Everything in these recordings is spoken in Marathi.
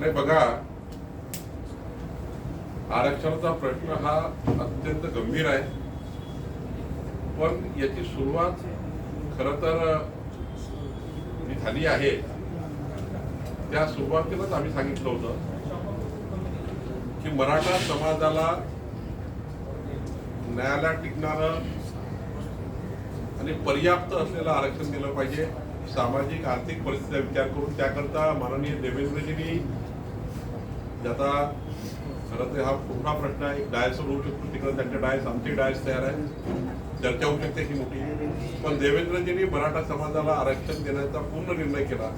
नाही बघा. आरक्षणाचा प्रश्न हा अत्यंत गंभीर आहे. पण याची सुरुवात खर तर जी झाली आहे त्या सुरुवातीलाच आम्ही सांगितलं होतं की मराठा समाजाला न्यायालयात टिकणारं आणि पर्याप्त असलेलं आरक्षण दिलं पाहिजे. सामाजिक आर्थिक परिस्थितीचा विचार करून त्याकरता माननीय देवेंद्रजींनी ज्याचा खरं तर हा पुन्हा प्रश्न आहे. डायसवर होऊ शकतो तिकडे त्यांच्या डायस आमची डायस तयार आहे चर्चा होऊ शकते ही मोठी. पण देवेंद्रजींनी मराठा समाजाला आरक्षण देण्याचा पूर्ण निर्णय केला.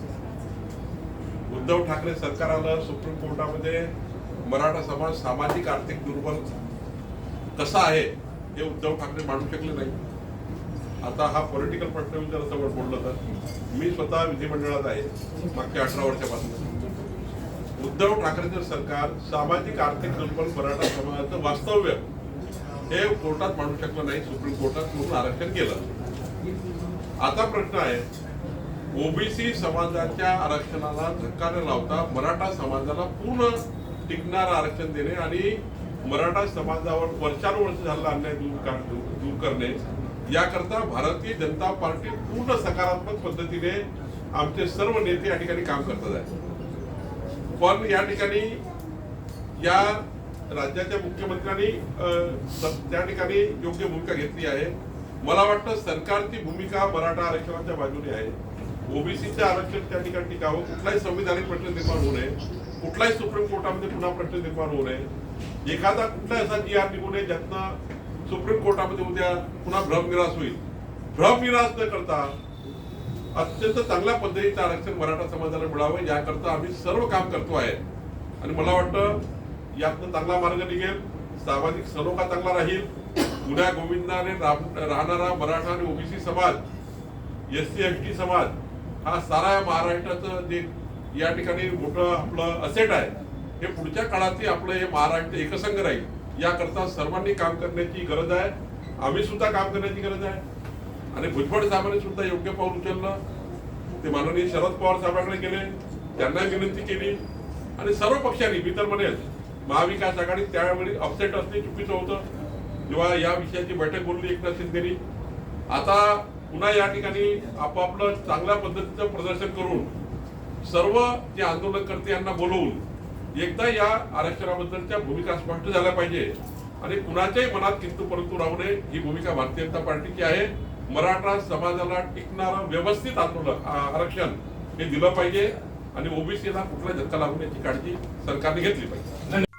उद्धव ठाकरे सरकार आलं सुप्रीम कोर्टामध्ये मराठा समाज सामाजिक आर्थिक दुर्बल कसा आहे हे उद्धव ठाकरे मांडू शकले नाही. आता हा पॉलिटिकल प्रश्न विचार जर समोर बोललं तर. मी स्वतः विधिमंडळात आहे मागच्या अठरा वर्षापासून. उद्धव ठाकरेचं सरकार सामाजिक आर्थिक दुर्बल मराठा समाजाचं वास्तव्य. हे कोर्टात मांडू शकलं नाही सुप्रीम कोर्टात म्हणून आरक्षण केलं. आता प्रश्न आहे ओबीसी समाजाच्या आरक्षणाला धक्का न लावता मराठा समाजाला पूर्ण टिकणारं आरक्षण देणे आणि मराठा समाजावर वर्षानुवर्ष झालेला अन्याय दूर दूर करणे याकरता भारतीय जनता पार्टी पूर्ण सकारात्मक पद्धतीने आमचे सर्व नेते या ठिकाणी काम करतात. आहे पण या ठिकाणी या राज्याच्या मुख्यमंत्र्यांनी त्या ठिकाणी योग्य भूमिका घेतली आहे. मला वाटतं सरकारची भूमिका मराठा आरक्षणाच्या बाजूने आहे. ओबीसीचं आरक्षण त्या ठिकाणी टिकावं. कुठलाही संविधानिक प्रश्न निर्माण होऊ नये. कुठलाही सुप्रीम कोर्टामध्ये पुन्हा प्रश्न निर्माण होऊ नये. एखादा कुठलाही असा जी आर निघू नये ज्यातनं सुप्रीम कोर्टामध्ये उद्या पुन्हा भ्रमविरास होईल. भ्रमविरास न करता अत्यंत चांगल्या पद्धतीचं आरक्षण मराठा समाजाला मिळावं याकरता आम्ही सर्व काम करतो आहे. आणि मला वाटतं यातनं चांगला मार्ग निघेल सामाजिक सलोखा चांगला राहील. जुन्या गोविंदाने राहणारा मराठा आणि ओबीसी समाज एस सी एस टी समाज हा सारा या महाराष्ट्राचं जे या ठिकाणी मोठं आपलं असेट आहे हे पुढच्या काळातही आपलं हे महाराष्ट्र एकसंघ राहील. याकरता सर्वांनी काम करण्याची गरज आहे. आम्ही सुद्धा काम करण्याची गरज आहे. आणि भुजबळ साहेबांनी सुद्धा योग्य पाऊल उचललं. ते माननीय शरद पवार साहेबांकडे गेले त्यांना विनंती केली. आणि सर्व पक्षांनी मी तर म्हणेल महाविकास आघाडी त्यावेळी अपसेट असणे चुकीचं होतं. जेव्हा या विषयाची बैठक बोलली एकनाथ शिंदेनी. आता पुन्हा या ठिकाणी आपापलं चांगल्या पद्धतीचं प्रदर्शन करून सर्व जे आंदोलनकर्ते यांना बोलवून एकदा या आरक्षणाबद्दलच्या भूमिका स्पष्ट झाल्या पाहिजे. आणि कुणाच्याही मनात किंतू परंतु राहू नये ही भूमिका भारतीय जनता पार्टीची आहे. मराठा समाजाला टिकणारं व्यवस्थित आंदोलन आरक्षण हे दिलं पाहिजे आणि ओबीसीला कुठला धक्का लागू याची काळजी सरकारने घेतली पाहिजे.